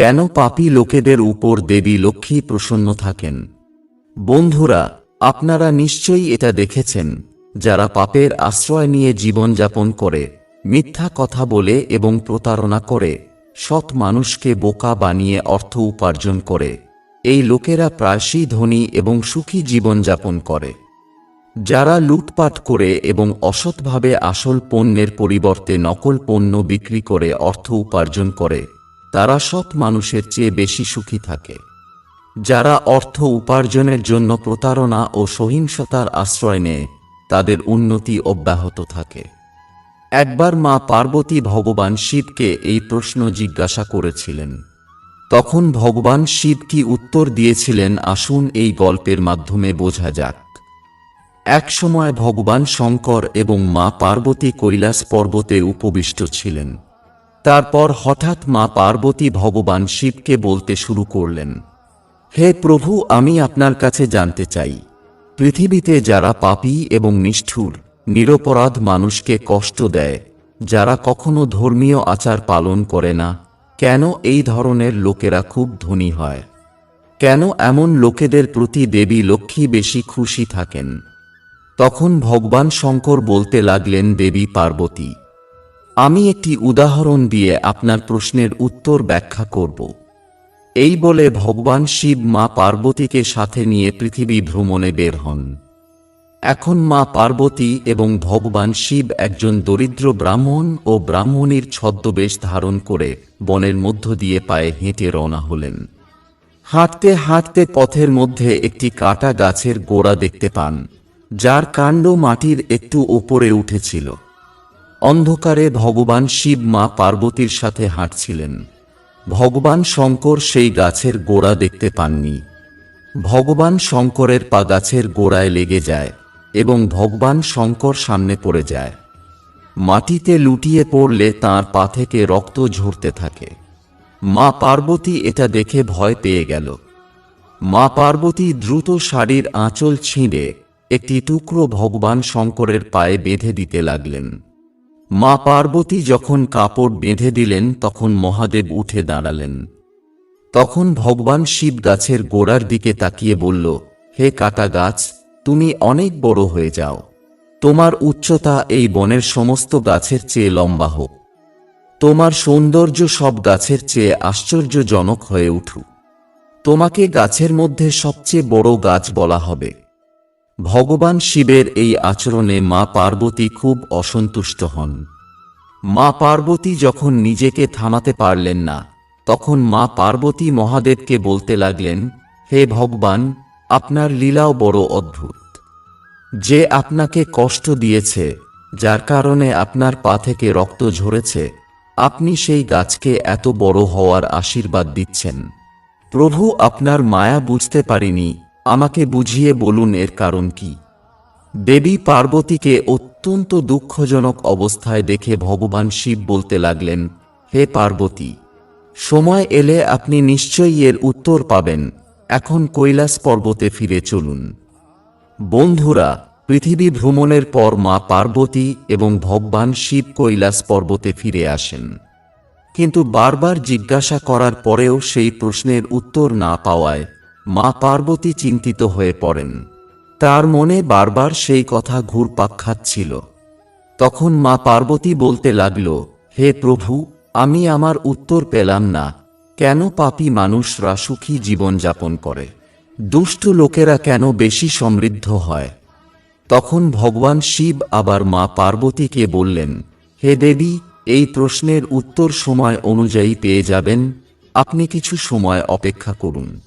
কেন পাপী লোকেদের উপর দেবী লক্ষ্মী প্রসন্ন থাকেন? বন্ধুরা, আপনারা নিশ্চয়ই এটা দেখেছেন, যারা পাপের আশ্রয় নিয়ে জীবনযাপন করে, মিথ্যা কথা বলে এবং প্রতারণা করে, সৎ মানুষকে বোকা বানিয়ে অর্থ উপার্জন করে। এই লোকেরা প্রায়শই ধনী এবং সুখী জীবনযাপন করে। যারা লুটপাট করে এবং অসৎভাবে আসল পণ্যের পরিবর্তে নকল পণ্য বিক্রি করে অর্থ উপার্জন করে তারা সৎ মানুষের চেয়ে বেশি সুখী থাকে। যারা অর্থ উপার্জনের জন্য প্রতারণা ও সহিংসতার আশ্রয় নেয়, তাদের উন্নতি অব্যাহত থাকে। একবার মা পার্বতী ভগবান শিবকে এই প্রশ্ন জিজ্ঞাসা করেছিলেন। তখন ভগবান শিব কি উত্তর দিয়েছিলেন আসুন এই গল্পের মাধ্যমে বোঝা যাক। এক সময় ভগবান শঙ্কর এবং মা পার্বতী কৈলাস পর্বতে উপবিষ্ট ছিলেন। তারপর হঠাৎ মা পার্বতী ভগবান শিবকে বলতে শুরু করলেন, হে প্রভু, আমি আপনার কাছে জানতে চাই। পৃথিবীতে যারা পাপী এবং নিষ্ঠুর, নিরপরাধ মানুষকে কষ্ট দেয়, যারা কখনো ধর্মীয় আচার পালন করে না, কেন এই ধরনের লোকেরা খুব ধনী হয়? কেন এমন লোকেদের প্রতি দেবী লক্ষ্মী বেশি খুশি থাকেন? তখন ভগবান শঙ্কর বলতে লাগলেন, দেবী পার্বতী আমি একটি উদাহরণ দিয়ে আপনার প্রশ্নের উত্তর ব্যাখ্যা করব। এই বলে ভগবান শিব মা পার্বতীকে সাথে নিয়ে পৃথিবী ভ্রমণে বের হন। এখন মা পার্বতী এবং ভগবান শিব একজন দরিদ্র ব্রাহ্মণ ও ব্রাহ্মণীর ছদ্মবেশ ধারণ করে বনের মধ্য দিয়ে পায়ে হেঁটে রওনা হলেন। হাঁটতে হাঁটতে পথের মধ্যে একটি কাটা গাছের গোড়া দেখতে পান, যার কাণ্ড মাটির একটু ওপরে উঠেছিল। অন্ধকারে ভগবান শিব মা পার্বতীর সাথে হাঁটছিলেন। ভগবান শঙ্কর সেই গাছের গোড়া দেখতে পাননি। ভগবান শঙ্করের পা গাছের গোড়ায় লেগে যায় এবং ভগবান শঙ্কর সামনে পড়ে যায়। মাটিতে লুটিয়ে পড়লে তার পা থেকে রক্ত ঝরতে থাকে। মা পার্বতী এটা দেখে ভয় পেয়ে গেল। মা পার্বতী দ্রুত শাড়ির আঁচল ছিঁড়ে একটি টুকরো ভগবান শঙ্করের পায়ে বেঁধে দিতে লাগলেন। মা পার্বতী যখন কাপড় বেঁধে দিলেন, তখন মহাদেব উঠে দাঁড়ালেন। তখন ভগবান শিব গাছের গোড়ার দিকে তাকিয়ে বলল, হে কাটা গাছ, তুমি অনেক বড় হয়ে যাও। তোমার উচ্চতা এই বনের সমস্ত গাছের চেয়ে লম্বা হোক। তোমার সৌন্দর্য সব গাছের চেয়ে আশ্চর্যজনক হয়ে উঠুক। তোমাকে গাছের মধ্যে সবচেয়ে বড় গাছ বলা হবে। ভগবান শিবের এই আচরণে মা পার্বতী খুব অসন্তুষ্ট হন। মা পার্বতী যখন নিজেকে থামাতে পারলেন না, তখন মা পার্বতী মহাদেবকে বলতে লাগলেন, হে ভগবান, আপনার লীলাও বড় অদ্ভুত। যে আপনাকে কষ্ট দিয়েছে, যার কারণে আপনার পা থেকে রক্ত ঝরেছে, আপনি সেই গাছকে এত বড় হওয়ার আশীর্বাদ দিচ্ছেন। প্রভু, আপনার মায়া বুঝতে পারিনি আমাকে বুঝিয়ে বলুন এর কারণ কি? দেবী পার্বতীকে অত্যন্ত দুঃখজনক অবস্থায় দেখে ভগবান শিব বলতে লাগলেন, হে পার্বতী, সময় এলে আপনি নিশ্চয়ই এর উত্তর পাবেন। এখন কৈলাস পর্বতে ফিরে চলুন। বন্ধুরা, পৃথিবী ভ্রমণের পর মা পার্বতী এবং ভগবান শিব কৈলাস পর্বতে ফিরে আসেন। কিন্তু বারবার জিজ্ঞাসা করার পরেও সেই প্রশ্নের উত্তর না পাওয়ায় মা পার্বতী চিন্তিত হয়ে পড়েন। তার মনে বারবার সেই কথা ঘুরপাক খাচ্ছিল। তখন মা পার্বতী বলতে লাগল, হে প্রভু, আমি আমার উত্তর পেলাম না। কেন পাপী মানুষরা সুখী জীবনযাপন করে? দুষ্ট লোকেরা কেন বেশি সমৃদ্ধ হয়? তখন ভগবান শিব আবার মা পার্বতীকে বললেন, হে দেবী, এই প্রশ্নের উত্তর সময় অনুযায়ী পেয়ে যাবেন। আপনি কিছু সময় অপেক্ষা করুন।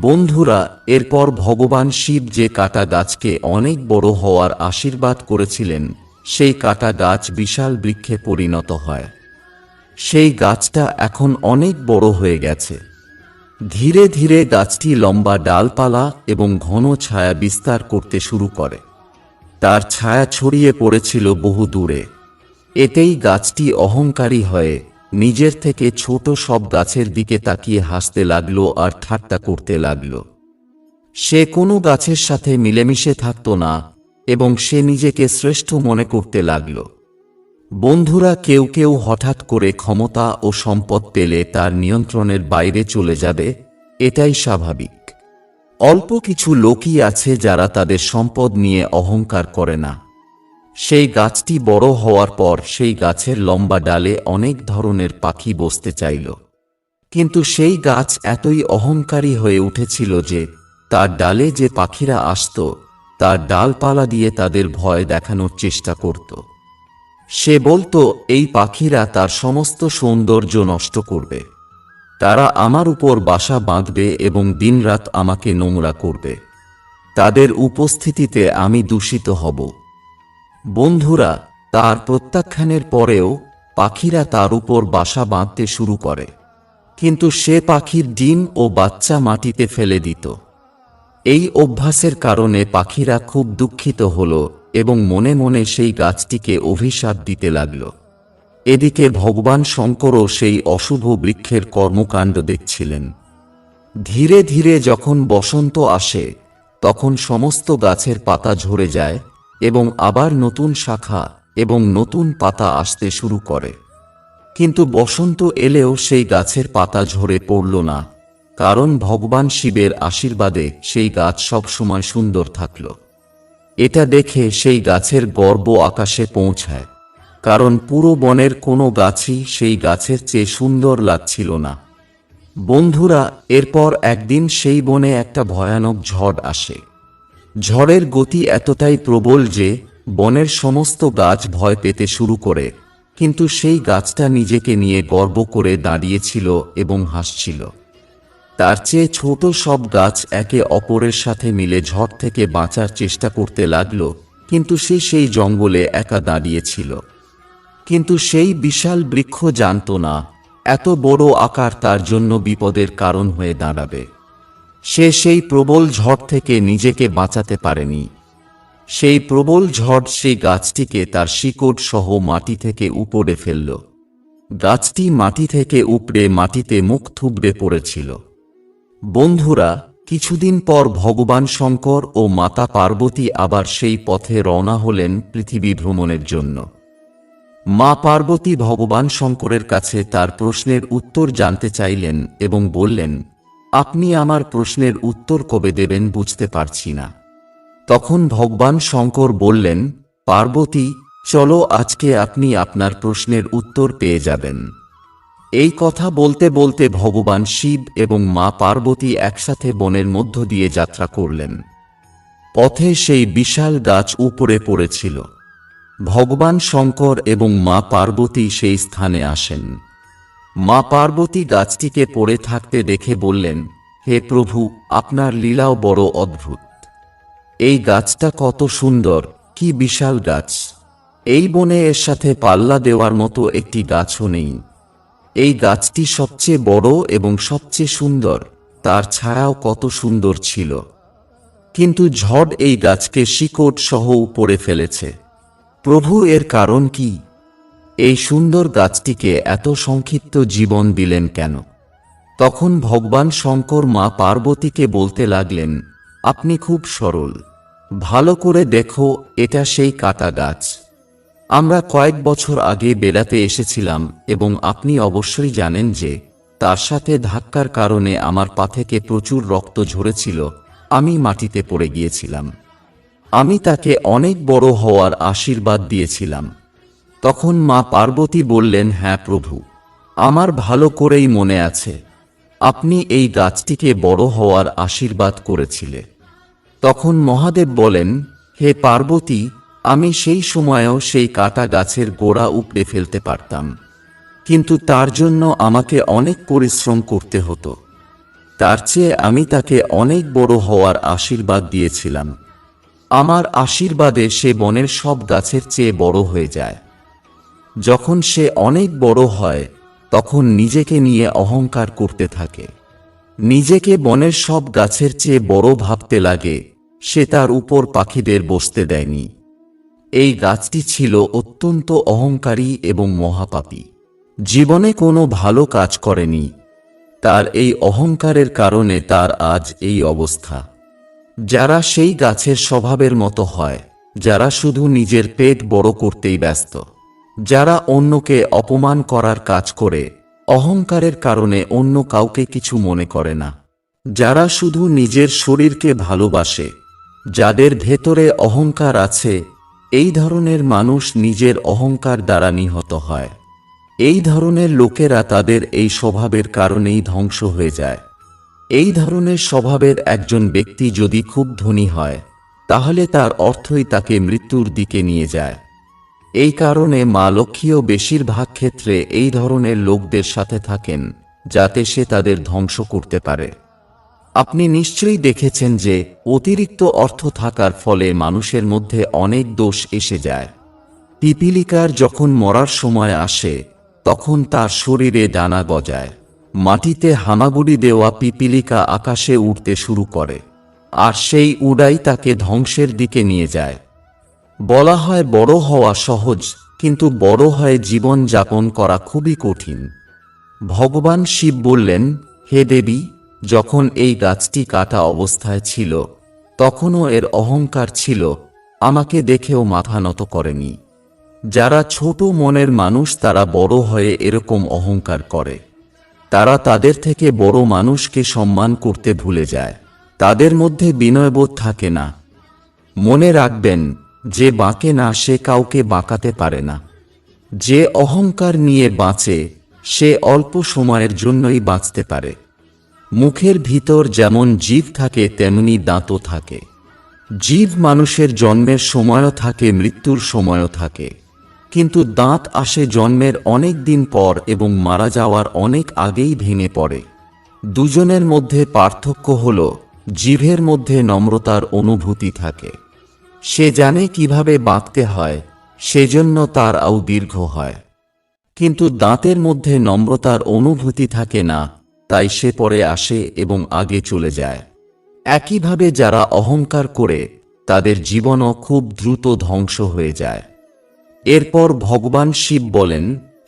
বন্ধুরা, এরপর ভগবান শিব যে কাটা গাছকে অনেক বড় হওয়ার আশীর্বাদ করেছিলেন, সেই কাটা গাছ বিশাল বৃক্ষে পরিণত হয়। সেই গাছটা এখন অনেক বড় হয়ে গেছে। ধীরে ধীরে গাছটি লম্বা ডালপালা এবং ঘন ছায়া বিস্তার করতে শুরু করে। তার ছায়া ছড়িয়ে পড়েছিল বহু দূরে এতেই গাছটি অহংকারী হয়ে নিজের থেকে ছোট সব গাছের দিকে তাকিয়ে হাসতে লাগল আর ঠাট্টা করতে লাগল। সে কোনো গাছের সাথে মিলেমিশে থাকত না এবং সে নিজেকে শ্রেষ্ঠ মনে করতে লাগল। বন্ধুরা কেউ কেউ হঠাৎ করে ক্ষমতা ও সম্পদ পেলে তার নিয়ন্ত্রণের বাইরে চলে যাবে, এটাই স্বাভাবিক। অল্প কিছু লোকই আছে যারা তাদের সম্পদ নিয়ে অহংকার করে না। সেই গাছটি বড় হওয়ার পর সেই গাছের লম্বা ডালে অনেক ধরনের পাখি বসতে চাইল। কিন্তু সেই গাছ এতই অহংকারী হয়ে উঠেছিল যে, তার ডালে যে পাখিরা আসত, তার ডালপালা দিয়ে তাদের ভয় দেখানোর চেষ্টা করত। সে বলতো, এই পাখিরা তার সমস্ত সৌন্দর্য নষ্ট করবে। তারা আমার উপর বাসা বাঁধবে এবং দিনরাত আমাকে নোংরা করবে। তাদের উপস্থিতিতে আমি দূষিত হব। বন্ধুরা, তার প্রত্যাখ্যানের পরেও পাখিরা তার উপর বাসা বাঁধতে শুরু করে। কিন্তু সে পাখির ডিম ও বাচ্চা মাটিতে ফেলে দিত। এই অভ্যাসের কারণে পাখিরা খুব দুঃখিত হল এবং মনে মনে সেই গাছটিকে অভিশাপ দিতে লাগল। এদিকে ভগবান শঙ্করও সেই অশুভ বৃক্ষের কর্মকাণ্ড দেখছিলেন। ধীরে ধীরে যখন বসন্ত আসে, তখন সমস্ত গাছের পাতা ঝরে যায় এবং আবার নতুন শাখা এবং নতুন পাতা আসতে শুরু করে। কিন্তু বসন্ত এলেও সেই গাছের পাতা ঝরে পড়ল না, কারণ ভগবান শিবের আশীর্বাদে সেই গাছ সবসময় সুন্দর থাকল। এটা দেখে সেই গাছের গর্ব আকাশে পৌঁছায়, কারণ পুরো বনের কোনো গাছই সেই গাছের চেয়ে সুন্দর লাগছিল না। বন্ধুরা, এরপর একদিন সেই বনে একটা ভয়ানক ঝড় আসে। ঝড়ের গতি এতটাই প্রবল যে বনের সমস্ত গাছ ভয় পেতে শুরু করে। কিন্তু সেই গাছটা নিজেকে নিয়ে গর্ব করে দাঁড়িয়েছিল এবং হাসছিল। তার চেয়ে ছোট সব গাছ একে অপরের সাথে মিলে ঝড় থেকে বাঁচার চেষ্টা করতে লাগল, কিন্তু সে সেই জঙ্গলে একা দাঁড়িয়েছিল। কিন্তু সেই বিশাল বৃক্ষ জানত না, এত বড় আকার তার জন্য বিপদের কারণ হয়ে দাঁড়াবে। সে সেই প্রবল ঝড় থেকে নিজেকে বাঁচাতে পারেনি। সেই প্রবল ঝড় সেই গাছটিকে তার শিকড় সহ মাটি থেকে উপড়ে ফেলল। গাছটি মাটি থেকে উপড়ে মাটিতে মুখ থুবড়ে পড়েছিল। বন্ধুরা, কিছুদিন পর ভগবান শঙ্কর ও মাতা পার্বতী আবার সেই পথে রওনা হলেন পৃথিবী ভ্রমণের জন্য। মা পার্বতী ভগবান শঙ্করের কাছে তার প্রশ্নের উত্তর জানতে চাইলেন এবং বললেন আপনি আমার প্রশ্নের উত্তর কবে দেবেন বুঝতে পারছি না। তখন ভগবান শঙ্কর বললেন, পার্বতী, চলো আজকে আপনি আপনার প্রশ্নের উত্তর পেয়ে যাবেন। এই কথা বলতে বলতে ভগবান শিব এবং মা পার্বতী একসাথে বনের মধ্য দিয়ে যাত্রা করলেন। পথে সেই বিশাল গাছ উপরে পড়েছিল। ভগবান শঙ্কর এবং মা পার্বতী সেই স্থানে আসেন। মা পার্বতী গাছটিকে পড়ে থাকতে দেখে বললেন, হে প্রভু, আপনার লীলাও বড় অদ্ভুত। এই গাছটা কত সুন্দর, কি বিশাল গাছ। এই বনে এর সাথে পাল্লা দেওয়ার মতো একটি গাছও নেই। এই গাছটি সবচেয়ে বড় এবং সবচেয়ে সুন্দর, তার ছায়াও কত সুন্দর ছিল। কিন্তু ঝড় এই গাছকে শিকড় সহ উপরে ফেলেছে। প্রভু এর কারণ কি? এই সুন্দর গাছটিকে এত সংক্ষিপ্ত জীবন দিলেন কেন? তখন ভগবান শঙ্কর মা পার্বতীকে বলতে লাগলেন, আপনি খুব সরল। ভালো করে দেখো, এটা সেই কাটা গাছ। আমরা কয়েক বছর আগে বেড়াতে এসেছিলাম এবং আপনি অবশ্যই জানেন যে, তার সাথে ধাক্কার কারণে আমার পা থেকে প্রচুর রক্ত ঝরেছিল, আমি মাটিতে পড়ে গিয়েছিলাম। আমি তাকে অনেক বড় হওয়ার আশীর্বাদ দিয়েছিলাম। তখন মা পার্বতী বললেন হ্যাঁ প্রভু, আমার ভালো করেই মনে আছে। আপনি এই গাছটিকে বড় হওয়ার আশীর্বাদ করেছিলে। তখন মহাদেব বলেন, হে পার্বতী, আমি সেই সময়েও সেই কাটা গাছের গোড়া উপড়ে ফেলতে পারতাম। কিন্তু তার জন্য আমাকে অনেক পরিশ্রম করতে হতো। তার চেয়ে আমি তাকে অনেক বড় হওয়ার আশীর্বাদ দিয়েছিলাম। আমার আশীর্বাদে সে বনের সব গাছের চেয়ে বড় হয়ে যায়। যখন সে অনেক বড় হয়, তখন নিজেকে নিয়ে অহংকার করতে থাকে। নিজেকে বনের সব গাছের চেয়ে বড় ভাবতে লাগে, সে তার উপর পাখিদের বসতে দেয়নি। এই গাছটি ছিল অত্যন্ত অহংকারী এবং মহাপাপী। জীবনে কোনো ভালো কাজ করেনি। তার এই অহংকারের কারণে তার আজ এই অবস্থা। যারা সেই গাছের স্বভাবের মতো হয়, যারা শুধু নিজের পেট বড় করতেই ব্যস্ত। যারা অন্যকে অপমান করার কাজ করে, অহংকারের কারণে অন্য কাউকে কিছু মনে করে না। যারা শুধু নিজের শরীরকে ভালোবাসে, যাদের ভেতরে অহংকার আছে, এই ধরনের মানুষ নিজের অহংকার দ্বারা নিহত হয়। এই ধরনের লোকেরা তাদের এই স্বভাবের কারণেই ধ্বংস হয়ে যায়। এই ধরনের স্বভাবের একজন ব্যক্তি যদি খুব ধনী হয়, তাহলে তার অর্থই তাকে মৃত্যুর দিকে নিয়ে যায়। এই কারণে মা লক্ষ্মীও বেশিরভাগ ক্ষেত্রে এই ধরনের লোকদের সাথে থাকেন, যাতে সে তাদের ধ্বংস করতে পারে। আপনি নিশ্চয়ই দেখেছেন যে, অতিরিক্ত অর্থ থাকার ফলে মানুষের মধ্যে অনেক দোষ এসে যায়। পিপিলিকার যখন মরার সময় আসে, তখন তার শরীরে ডানা গজায়। মাটিতে হামাগুড়ি দেওয়া পিপিলিকা আকাশে উঠতে শুরু করে, আর সেই উড়াই তাকে ধ্বংসের দিকে নিয়ে যায়। বলা হয় বড় হওয়া সহজ, কিন্তু বড় হয়ে জীবন যাপন করা খুবই কঠিন। ভগবান শিব বললেন, হে দেবী, যখন এই গাছটি কাটা অবস্থায় ছিল, তখনও এর অহংকার ছিল, আমাকে দেখেও মাথা নত করেনি। যারা ছোট মনের মানুষ, তারা বড় হয়ে এরকম অহংকার করে। তারা তাদের থেকে বড় মানুষকে সম্মান করতে ভুলে যায়। তাদের মধ্যে বিনয়বোধ থাকে না। মনে রাখবেন যে বাঁকে না, সে কাউকে বাঁকাতে পারে না। যে অহংকার নিয়ে বাঁচে, সে অল্প সময়ের জন্যই বাঁচতে পারে। মুখের ভিতর যেমন জীব থাকে, তেমনি দাঁতও থাকে। জীব মানুষের জন্মের সময়ও থাকে, মৃত্যুর সময়ও থাকে। কিন্তু দাঁত আসে জন্মের অনেক দিন পর এবং মারা যাওয়ার অনেক আগেই ভেঙে পড়ে। দুজনের মধ্যে পার্থক্য হল জিভের মধ্যে নম্রতার অনুভূতি থাকে। সে জানে কীভাবে বাঁধতে হয়, সেজন্য তার আউ দীর্ঘ হয়। কিন্তু দাঁতের মধ্যে নম্রতার অনুভূতি থাকে না, তাই সে পরে আসে এবং আগে চলে যায়। একইভাবে যারা অহংকার করে, তাদের জীবনও খুব দ্রুত ধ্বংস হয়ে যায়। এরপর ভগবান শিব বলেন,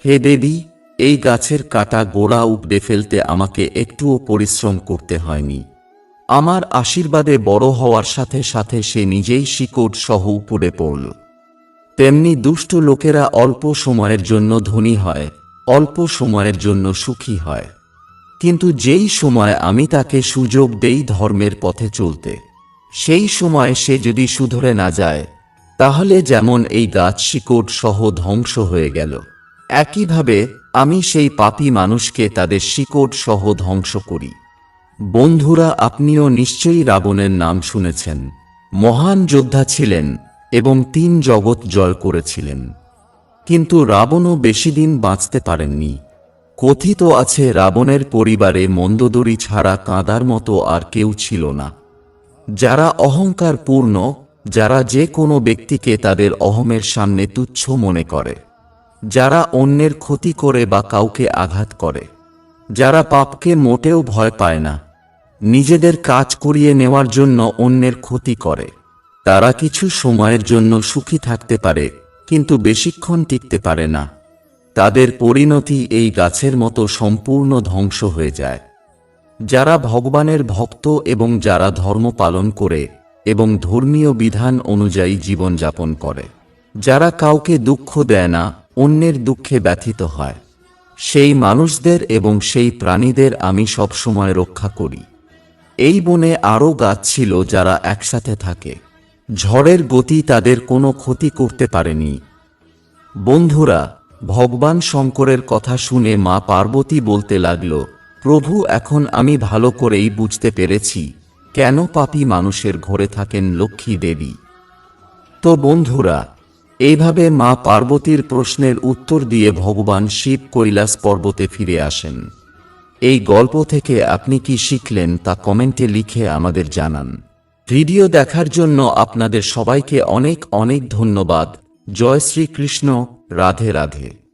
হে দেবী, এই গাছের কাটা গোড়া উপড়ে ফেলতে আমাকে একটুও পরিশ্রম করতে হয়নি। আমার আশীর্বাদে বড় হওয়ার সাথে সাথে সে নিজেই শিকড় সহ উপড়ে পড়ল। তেমনি দুষ্ট লোকেরা অল্প সময়ের জন্য ধনী হয়, অল্প সময়ের জন্য সুখী হয়। কিন্তু যেই সময় আমি তাকে সুযোগ দেই ধর্মের পথে চলতে, সেই সময় সে যদি শুধরে না যায়, তাহলে যেমন এই গাছ শিকড় সহ ধ্বংস হয়ে গেল, একইভাবে আমি সেই পাপী মানুষকে তাদের শিকড় সহ ধ্বংস করি। বন্ধুরা, আপনিও নিশ্চয়ই রাবণের নাম শুনেছেন। মহান যোদ্ধা ছিলেন এবং তিন জগৎ জয় করেছিলেন। কিন্তু রাবণও বেশি দিন বাঁচতে পারেননি। কথিত আছে, রাবণের পরিবারে মন্দদরি ছাড়া কাঁদার মতো আর কেউ ছিল না। যারা অহংকার পূর্ণ, যারা যে কোনো ব্যক্তিকে তাদের অহমের সামনে তুচ্ছ মনে করে। যারা অন্যের ক্ষতি করে বা কাউকে আঘাত করে। যারা পাপকে মোটেও ভয় পায় না। নিজেদের কাজ করিয়ে নেওয়ার জন্য অন্যের ক্ষতি করে। তারা কিছু সময়ের জন্য সুখী থাকতে পারে, কিন্তু বেশিক্ষণ টিকতে পারে না। তাদের পরিণতি এই গাছের মতো সম্পূর্ণ ধ্বংস হয়ে যায়। যারা ভগবানের ভক্ত এবং যারা ধর্ম পালন করে এবং ধর্মীয় বিধান অনুযায়ী জীবনযাপন করে। যারা কাউকে দুঃখ দেয় না, অন্যের দুঃখে ব্যথিত হয়। সেই মানুষদের এবং সেই প্রাণীদের আমি সবসময় রক্ষা করি। এই বনে আরও গাছ ছিল যারা একসাথে থাকে। ঝড়ের গতি তাদের কোনো ক্ষতি করতে পারেনি। বন্ধুরা, ভগবান শঙ্করের কথা শুনে মা পার্বতী বলতে লাগল, প্রভু, এখন আমি ভালো করেই বুঝতে পেরেছি, কেন পাপী মানুষের ঘরে থাকেন লক্ষ্মী দেবী? তো বন্ধুরা, এইভাবে মা পার্বতীর প্রশ্নের উত্তর দিয়ে ভগবান শিব কৈলাস পর্বতে ফিরে আসেন। এই গল্প থেকে আপনি কি শিখলেন তা কমেন্টে লিখে আমাদের জানান। ভিডিও দেখার জন্য আপনাদের সবাইকে অনেক অনেক ধন্যবাদ। জয় শ্রীকৃষ্ণ। রাধে রাধে।